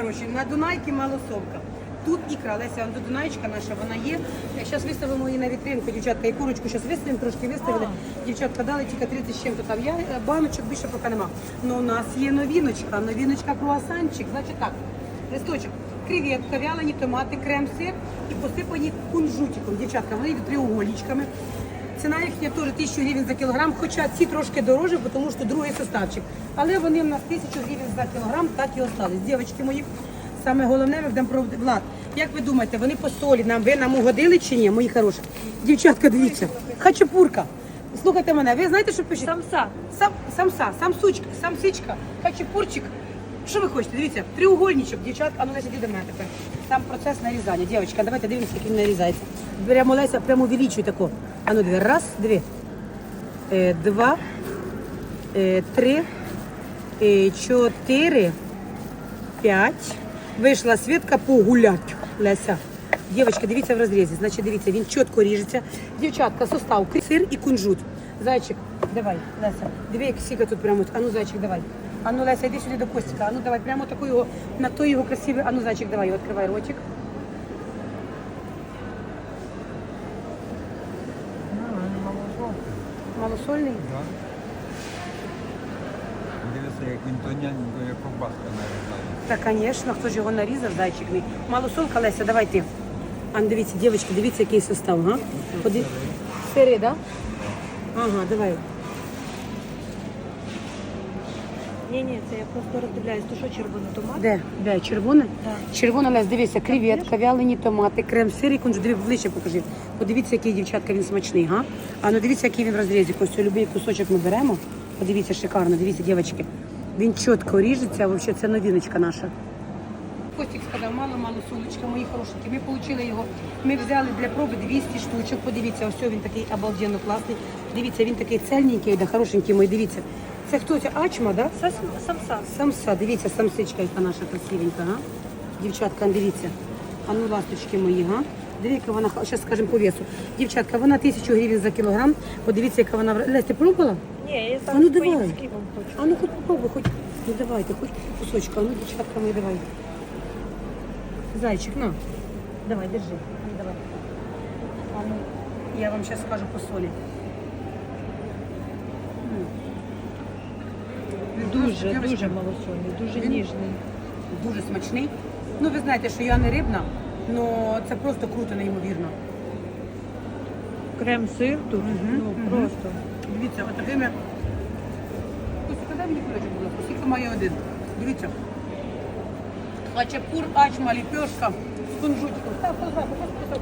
Короче, на Дунайці малосолка. Тут ікра, Леся, Дунаєчка наша, вона є. Зараз виставимо її на вітринку, дівчатка, і курочку зараз виставимо, трошки виставили. Дівчатка дали тільки 30 з чим-то там. Я е, баночок більше поки нема. Ну у нас є новіночка, новіночка круасанчик. Значить так, листочок, креветка, вялені томати, крем-сир і посипані кунжутиком. Дівчатка, вони йдуть треугольничками. Ціна їхня теж 1000 гривень за кілограм, хоча ці трошки дорожчі, тому що другий составчик. Але вони в нас 1000 гривень за кілограм, так і остались. Дівчатки мої, саме головне, ми будемо пробувати. Влад, як ви думаєте, вони по солі нам, ви нам угодили чи ні, мої хороші? Дівчатка, дивіться, хачапурка. Слухайте мене, ви знаєте, що пишуть? Самса. Сам, самса, самсучка, самсичка, хачапурчик. Що ви хочете? Дивіться, треугольничок, дівчатка, а ну Леся, іди до мене тепер. Там процес нарізання. Дівчатка, давайте дивимося, як він нарізається. Беремо Леся, прямо увеличуй тако. А ну дві. Раз, дві. Е, два, е, три, е, чотири, п'ять. Вийшла Свідка погулять, Леся. Дівчатка, дивіться в розрізі. Значить, дивіться, він чітко ріжеться. Дівчатка, состав, сир і кунжут. Зайчик, давай, Леся. Диви, як сіка тут прямо. А ну, зайчик, давай. А ну, Леся, йди сюди до Костіка. А ну, давай, прямо таку на той його красивий. А ну, зайчик, давай, відкривай ротик. Малосольний? Дивіться, як він тоненько, як ковбаска нарізає. Та, звісно, хто ж його нарізав, зайчик мій. Малосолка, Леся, давай ти. А ну, дивіться, дівчатки, дивіться, який состав, га? Ходи. Сири, да? Ага, давай. Ні, ні, це я просто роздивляюсь, то що червоний томат. Де? Де? Червоне? Так. Червона, Лесь, дивіться, креветка, вялені томати, крем, сир і кунжут. Диви, ближче покажи. Подивіться, який, дівчатка, він смачний, га? А ну дивіться, який він в розрізі. Костю, любий кусочок ми беремо. Подивіться, шикарно, дивіться, дівчатки. Він чітко ріжеться, взагалі це новіночка наша. Костік сказав, мало-мало солочка, мої хорошенькі. Ми отримали його. Ми взяли для проби 200 штучок. Подивіться, ось він такий обалденно класний. Дивіться, він такий цельненький, да, хорошенький мої. Дивіться. Це хто це? Ачма, да? Це самса. Самса, дивіться, самсичка, яка наша красивенька, га? Дівчатка, дивіться. А ну, ласточки мої, га? Дивіться, вона, зараз скажемо по весу. Дівчатка, вона тисячу гривень за кілограм. Подивіться, яка вона. Лесь, ти пробувала? Ні, я А ну, давай. хочу. А ну хоч попробуй, хоч. Ну давайте, хоч по кусочку. А ну, дівчатка мої, давай. Зайчик, на. Давай, держи. Ну, давай. А ну, я вам зараз скажу по солі. Дуже, дуже малосольний, дуже Він- ніжний. дуже смачний. Ну, ви знаєте, що я не рибна, але це просто круто, неймовірно. Крем-сир тут, Мгм, ну мгм. просто. Дивіться, от такими. Ось коли мені кулечок було, скільки має один. Дивіться. Хачапур, ачма, ліпешка з кунжутиком. Так, так,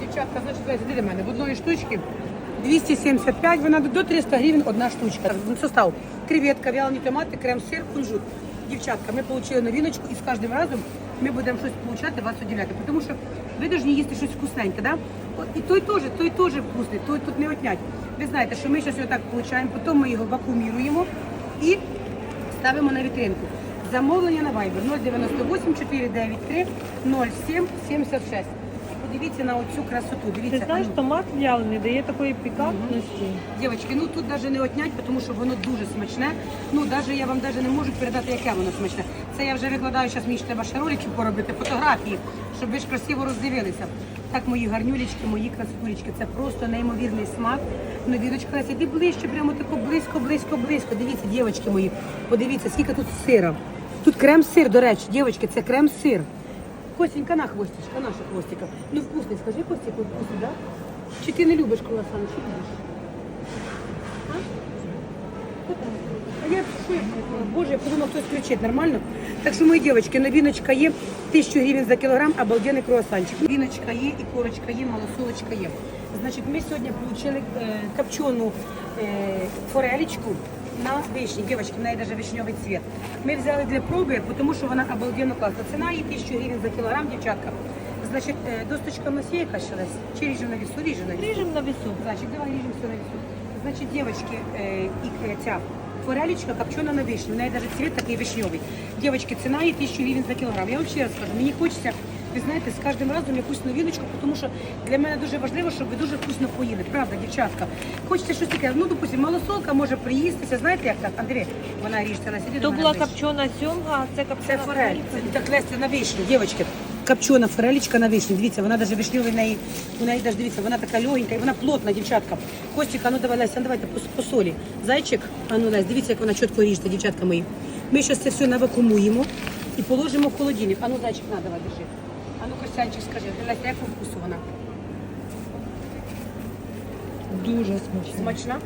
Дівчатка, значить, дивіться, до мене. В одної штучки 275, вона до 300 гривень одна штучка. Ну, Состав. Креветка, вялені томати, крем-сир, кунжут. Дівчатка, ми отримали новиночку і з кожним разом ми будемо щось получати вас удивляти. Тому що ви повинні їсти щось вкусненьке, да? От І той теж, той теж вкусний, той тут не отнять. Ви знаєте, що ми зараз його так получаємо, потім ми його вакууміруємо і ставимо на вітринку. Замовлення на Viber 098 493 07 76. Подивіться на оцю красоту. Дивіться. Ти знаєш, томат в'ялений дає такої пікантності. Дівчатки, ну тут навіть не отнять, тому що воно дуже смачне. Ну, навіть я вам навіть не можу передати, яке воно смачне. Це я вже викладаю, зараз мені ще треба ще ролики поробити, фотографії, щоб ви ж красиво роздивилися. Так, мої гарнюлечки, мої красотулечки, це просто неймовірний смак. Ну, вірочка, Леся, іди ближче, прямо тако близько, близько, близько. Дивіться, дівчатки мої, подивіться, скільки тут сира. Тут крем-сир, до речі, дівчатки, це крем-сир. Костенька, на хвостичка, наша хвостика. Ну вкусний, скажи, Костик, от вкусний, да? Чи ти не любиш круасан, чи любиш? А? Я що? Боже, я подумала, хтось кричить, нормально? Так що, мої дівчатки, новіночка є, 1000 гривень за кілограм, обалденний круасанчик. Новіночка є, і корочка є, малосолочка є. Значить, ми сьогодні отримали е, копчену е, форелечку на вишні. Дівчатки, в неї навіть вишньовий цвіт. Ми взяли для проби, тому що вона обалденно класна. Ціна її 1000 гривень за кілограм, дівчатка. Значить, е, досточка в нас є якась ще? Чи ріжемо на вісу? Ріжемо на вісу. Ріжемо на весу. Значит, давай режем все на весу. Значит, девочки, э, и, э, ця форелечка копчена на вишні. У неї навіть цвіт такий вишньовий. Девочки, ціна її 1000 гривень за кілограм. Я вам ще раз скажу, мені хочеться Ви знаєте, з кожним разом якусь новіночку, тому що для мене дуже важливо, щоб ви дуже вкусно поїли. Правда, дівчатка. Хочете щось таке, ну, допустим, малосолка може приїстися. Знаєте, як так? Андрій, вона ріжеться на сіді. То була копчена сьомга, а це Це копчена форель. Це так Леся на вишні, дівчатки. Копчена форелечка на вишні. Дивіться, вона навіть вишньовий неї, у неї навіть дивіться, вона така легенька і вона плотна, дівчатка. Костік, а ну давай, Леся, ну давайте по, по солі. Зайчик, а ну Лесь, дивіться, як вона чітко ріжеться, дівчатка мої. Ми зараз це все навакумуємо і положимо в холодильник. А ну, зайчик, на, давай, держи. А ну, Костянчик, скажи, Леся, як по вкусу вона? Дуже смачна. Смачна?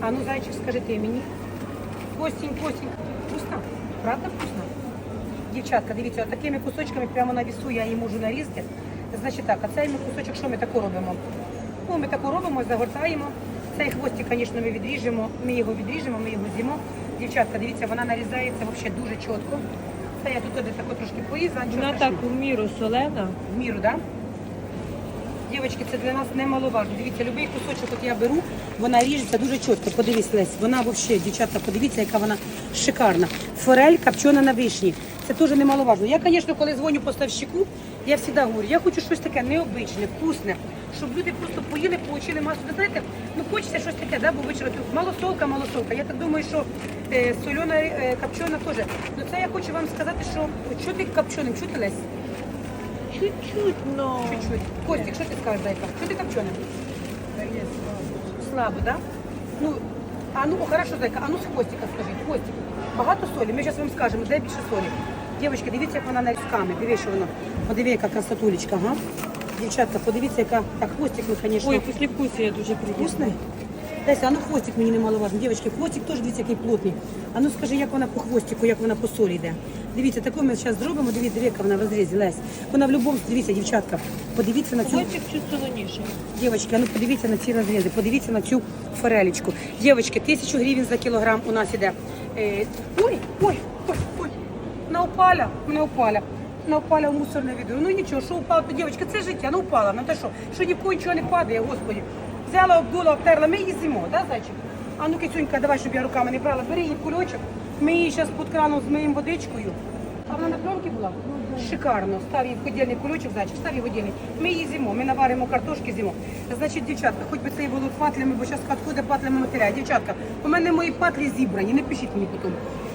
А ну, зайчик, скажи ти мені. Костінь, Костінь, вкусна? Правда вкусна? Дівчатка, дивіться, такими кусочками прямо на вісу я її можу нарізати. Значить так, а цей ми кусочок, що ми таку робимо? Ну, ми таку робимо, загортаємо. Цей хвостик, звісно, ми відріжемо, ми його відріжемо, ми його з'їмо. Дівчатка, дивіться, вона нарізається взагалі дуже чітко. Я тут туди тако трошки поїзд, Вона так в міру солена. В міру, так? Да? Дівчатки, це для нас немаловажно. Дивіться, будь-який кусочок, от я беру, вона ріжеться дуже чітко. Подивись, Лесь, вона взагалі, дівчатка, подивіться, яка вона шикарна. Форель копчена на вишні. Це теж немаловажно. Я, звісно, коли дзвоню поставщику, я завжди говорю, я хочу щось таке необичне, вкусне, щоб люди просто поїли, отримали масу. Ви знаєте, ну хочеться щось таке, да, бо тут малосолка, малосолка. Я так думаю, що е, сольона, е, копчена теж. Ну це я хочу вам сказати, що що ти копченим, що Лесь? Чуть-чуть, но... Чуть-чуть. Костик, що ти скажеш, зайка? Що ти копчений? Слабо, да? Ну, а ну, хорошо, зайка, а ну з хвостика скажи, хвостик. Багато солі, ми зараз вам скажемо, де більше солі. Дівчатки, дивіться, як вона нарізками, дивіться, що воно. Подиви, яка красотулечка, ага. Дівчатка, подивіться, яка, так, хвостик ми, звісно. Ой, післявкусія дуже приємне. Вкусний? Леся, а ну хвостик мені немаловажно. Дівчатки, хвостик теж дивіться, який плотний. А ну скажи, як вона по хвостику, як вона по солі йде. Дивіться, таку ми зараз зробимо, дивіться, яка вона в розрізі, Лесь. Вона в будь-якому, дивіться, дівчатка, подивіться на цю Хвостик чуть солоніший. Дівчатки, а ну подивіться на ці розрізи, подивіться на цю форелечку. Дівчатки, тисячу гривень за кілограм у нас іде. Е, ой, ой, ой, ой. На упаля, мене упаля. На упаля в мусорне відео. Ну нічого, що упало, то дівчатка, це життя, ну упала. Ну те що, що ні в кого нічого не падає, господі. Взяла, обдула, обтерла, ми її з'їмо, да, зайчик? А ну кицюнька, давай, щоб я руками не брала. Бери її в кульочок, ми її зараз під краном змиємо водичкою. А вона на пленці була? Шикарно. Став її в ходільний кульочок, зайчик, став її в. Ми її з'їмо, ми наваримо картошки з'їмо. Значить, дівчатка, хоч би це і було патлями, бо зараз откуда патлями матеріал. Дівчатка, у мене мої патлі зібрані, не пишіть мені потім.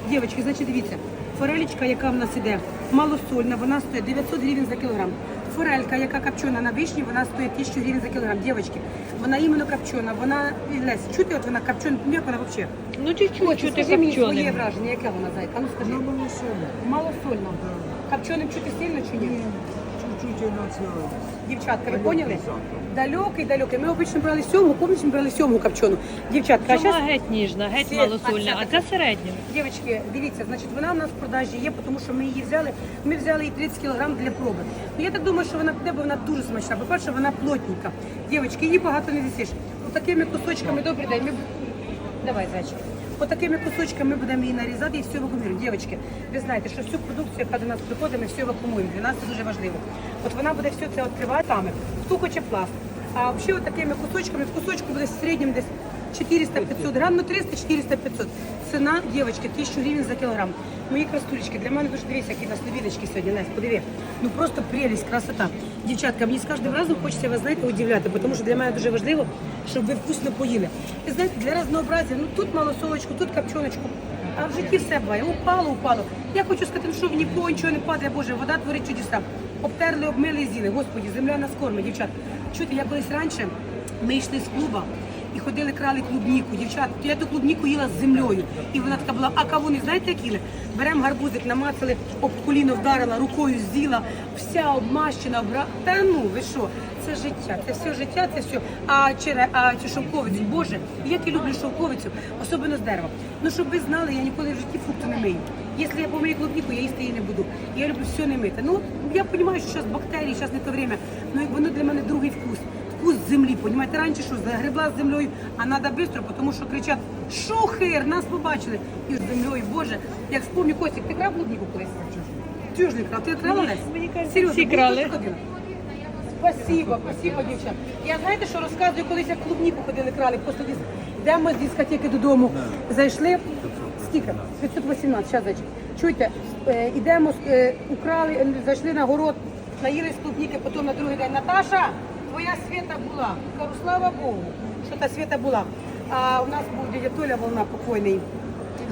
Дівчатки, значить, дивіться, форелечка, яка в нас іде, малосольна, вона стоїть 900 гривень за кілограм. Форелька, яка копчена на вишні, вона стоїть 1000 гривень за кілограм. Дівчатки, вона іменно копчена, вона, Лесь, чути, от вона копчена, як вона взагалі? Ну, чуть-чуть, чути скажи мені своє враження, яке вона зайка? Ну скажи. Ну, мені сильно. Малосольно. Копченим чути сильно чи ні? Чуть-чуть на цілому. Дівчатка, ви поняли? Далекий, далекий. Ми обично брали сьому, помніш, ми брали сьому копчену. Дівчатка, а Сьома зараз... геть ніжна, геть малосольна, а це середня. Дівчатки, дивіться, значить, вона в нас в продажі є, тому що ми її взяли. Ми взяли її 30 кг для проби. Ну я так думаю, що вона піде, бо вона дуже смачна. По-перше, вона плотненька. Дівчатки, її багато не з'їсиш. Ось такими кусочками, добрий день. Ми... Давай, зайчик. Ось такими кусочками ми будемо її нарізати і все вакуумуємо. Дівчатки, ви знаєте, що всю продукцію, яка до нас приходить, ми все вакуумуємо. Для нас це дуже важливо. От вона буде все це відкривати саме. Хто хоче пласт. А взагалі такими кусочками, в кусочку буде в середньому десь 400-500 грам, ну 300-400-500. Ціна, дівчатки, 1000 гривень за кілограм. Мої красулечки, для мене дуже дивіться, які у нас новиночки сьогодні, Настя, подиви. Ну просто прелість, красота. Дівчатка, мені з кожним разом хочеться вас, знаєте, удивляти, тому що для мене дуже важливо, щоб ви вкусно поїли. І знаєте, для разнообразия, ну тут малосолочку, тут капчоночку, а в житті все буває. Упало, упало. Я хочу сказати, ну, що в нікого нічого не падає, Боже, вода творить чудеса. Обтерли, обмили і з'їли. Господі, земля нас кормить, дівчат. Чуєте, я колись раніше, ми йшли з клуба, і ходили, крали клубніку. Дівчат, я ту клубніку їла з землею. І вона така була, а кавуни, знаєте, як їли? Беремо гарбузик, намацали, об коліно вдарила, рукою з'їла, вся обмащена, обра... Та ну, ви що? Це життя, це все життя, це все. А чере, а цю шовковицю, Боже, як я люблю шовковицю, особливо з дерева. Ну, щоб ви знали, я ніколи в житті фрукту не мию. Якщо я помию клубніку, я їсти її не буду. Я люблю все не мити. Ну, я розумію, що зараз бактерії, зараз не то время, ну воно для мене другий вкус вкус землі. Понімаєте, раніше що загребла з землею, а треба швидко, тому що кричать шухер, нас побачили. І з землею, Боже, як вспомню Костік, ти крав клубніку колись? Ти ж не крав, ти крала Лесь? Мені всі крали. Спасибо, спасибо, дівчат. Я знаєте, що розказую, колись як клубніку ходили, крали, просто десь йдемо з дискотеки додому, зайшли, скільки? 518, зараз зайчик. Чуєте, е, йдемо, е, украли, е, зайшли на город, наїлись клубніки, потім на другий день. Наташа, твоя свята була. Кажу, слава Богу, що та свята була. А у нас був дядя Толя Волна покойний.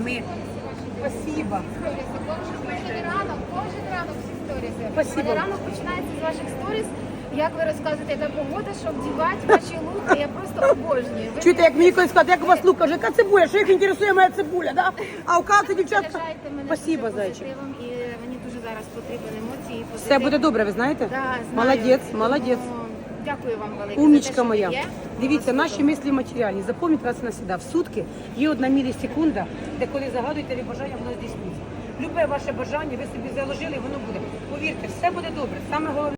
Ми... Спасибо. Кожен ранок, кожен ранок всі сторіси. Спасибо. Ранок починається з ваших сторіс. Як ви розказуєте, яка погода, що вдівати ваші луки, я просто обожнюю. Ви Чуєте, як мені колись сказати, як у вас лук, каже, яка цибуля, що їх інтересує моя цибуля, да? А у кого дівчатка? заряджаєте мене Спасибо, дуже зайчик. позитивом, і мені дуже зараз потрібні емоції. і Все позитив. буде добре, ви знаєте? Да, знаю. Молодець, Тому молодець. Дякую вам велике. те, Умнічка моя. є. Дивіться, наші мислі матеріальні. Запам'ять раз і навсегда. В сутки є одна мілісекунда, де коли загадуєте бажання, воно здійснюється. Любе ваше бажання, ви собі заложили, воно буде. Повірте, все буде добре. Саме головне.